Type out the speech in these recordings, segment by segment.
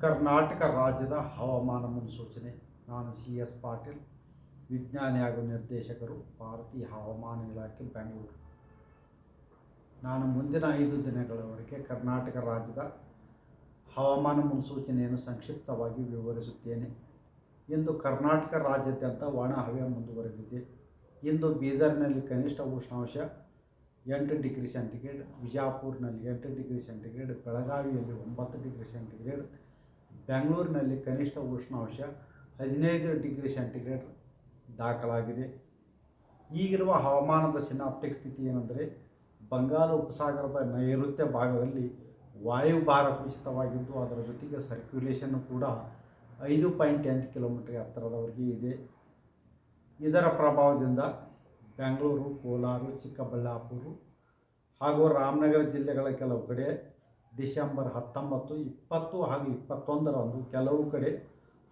ಕರ್ನಾಟಕ ರಾಜ್ಯದ ಹವಾಮಾನ ಮುನ್ಸೂಚನೆ. ನಾನು ಸಿ ಎಸ್ ಪಾಟೀಲ್, ವಿಜ್ಞಾನಿ ಹಾಗೂ ನಿರ್ದೇಶಕರು, ಭಾರತೀಯ ಹವಾಮಾನ ಇಲಾಖೆ, ಬೆಂಗಳೂರು. ನಾನು ಮುಂದಿನ ಐದು ದಿನಗಳವರೆಗೆ ಕರ್ನಾಟಕ ರಾಜ್ಯದ ಹವಾಮಾನ ಮುನ್ಸೂಚನೆಯನ್ನು ಸಂಕ್ಷಿಪ್ತವಾಗಿ ವಿವರಿಸುತ್ತೇನೆ. ಇಂದು ಕರ್ನಾಟಕ ರಾಜ್ಯಾದ್ಯಂತ ಒಣ ಹವೆ ಮುಂದುವರೆದಿದೆ. ಇಂದು ಬೀದರ್ನಲ್ಲಿ ಕನಿಷ್ಠ ಉಷ್ಣಾಂಶ ಎಂಟು ಡಿಗ್ರಿ ಸೆಂಟಿಗ್ರೇಡ್, ವಿಜಾಪುರ್ನಲ್ಲಿ ಎಂಟು ಡಿಗ್ರಿ ಸೆಂಟಿಗ್ರೇಡ್, ಬೆಳಗಾವಿಯಲ್ಲಿ ಒಂಬತ್ತು ಡಿಗ್ರಿ ಸೆಂಟಿಗ್ರೇಡ್ ಬೆಂಗಳೂರಿನಲ್ಲಿ ಕನಿಷ್ಠ ಉಷ್ಣಾಂಶ ಹದಿನೈದು ಡಿಗ್ರಿ ಸೆಂಟಿಗ್ರೇಡ್ ದಾಖಲಾಗಿದೆ. ಈಗಿರುವ ಹವಾಮಾನದ ಸಿನಾಪ್ಟಿಕ್ ಸ್ಥಿತಿ ಏನೆಂದರೆ, ಬಂಗಾಳ ಉಪಸಾಗರದ ನೈಋತ್ಯ ಭಾಗದಲ್ಲಿ ವಾಯುಭಾರ ಕುಸಿತವಾಗಿದ್ದು, ಅದರ ಜೊತೆಗೆ ಸರ್ಕ್ಯುಲೇಷನ್ ಕೂಡ ಐದು ಪಾಯಿಂಟ್ ಎಂಟು ಕಿಲೋಮೀಟರ್ ಎತ್ತರದವರೆಗೆ ಇದೆ. ಇದರ ಪ್ರಭಾವದಿಂದ ಬೆಂಗಳೂರು, ಕೋಲಾರ, ಚಿಕ್ಕಬಳ್ಳಾಪುರ ಹಾಗೂ ರಾಮನಗರ ಜಿಲ್ಲೆಗಳ ಕೆಲವು ಕಡೆ ಡಿಸೆಂಬರ್ ಹತ್ತೊಂಬತ್ತು, ಇಪ್ಪತ್ತು ಹಾಗೂ ಇಪ್ಪತ್ತೊಂದರಂದು ಕೆಲವು ಕಡೆ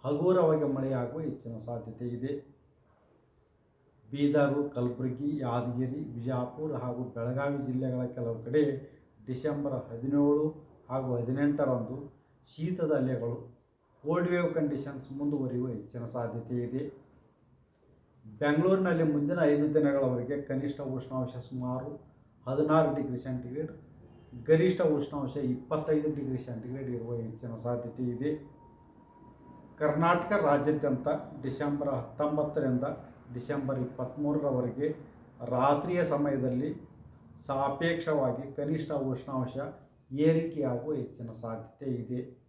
ಹಗುರವಾಗಿ ಮಳೆಯಾಗುವ ಹೆಚ್ಚಿನ ಸಾಧ್ಯತೆ ಇದೆ. ಬೀದರು, ಕಲಬುರಗಿ, ಯಾದಗಿರಿ, ಬಿಜಾಪುರ ಹಾಗೂ ಬೆಳಗಾವಿ ಜಿಲ್ಲೆಗಳ ಕೆಲವು ಕಡೆ ಡಿಸೆಂಬರ್ ಹದಿನೇಳು ಹಾಗೂ ಹದಿನೆಂಟರಂದು ಶೀತದ ಅಲೆಗಳು ಕೋಲ್ಡ್ ವೇವ್ ಕಂಡೀಷನ್ಸ್ ಮುಂದುವರಿಯುವ ಹೆಚ್ಚಿನ ಸಾಧ್ಯತೆ ಇದೆ. ಬೆಂಗಳೂರಿನಲ್ಲಿ ಮುಂದಿನ ಐದು ದಿನಗಳವರೆಗೆ ಕನಿಷ್ಠ ಉಷ್ಣಾಂಶ ಸುಮಾರು ಹದಿನಾರು ಡಿಗ್ರಿ ಸೆಂಟಿಗ್ರೇಡ್ ಗರಿಷ್ಠ ಉಷ್ಣಾಂಶ ಇಪ್ಪತ್ತೈದು ಡಿಗ್ರಿ ಸೆಂಟಿಗ್ರೇಡ್ ಇರುವ ಹೆಚ್ಚಿನ ಸಾಧ್ಯತೆ ಇದೆ. ಕರ್ನಾಟಕ ರಾಜ್ಯಾದ್ಯಂತ ಡಿಸೆಂಬರ್ ಹತ್ತೊಂಬತ್ತರಿಂದ ಡಿಸೆಂಬರ್ ಇಪ್ಪತ್ತ್ಮೂರರವರೆಗೆ ರಾತ್ರಿಯ ಸಮಯದಲ್ಲಿ ಸಾಪೇಕ್ಷವಾಗಿ ಕನಿಷ್ಠ ಉಷ್ಣಾಂಶ ಏರಿಕೆಯಾಗುವ ಹೆಚ್ಚಿನ ಸಾಧ್ಯತೆ ಇದೆ.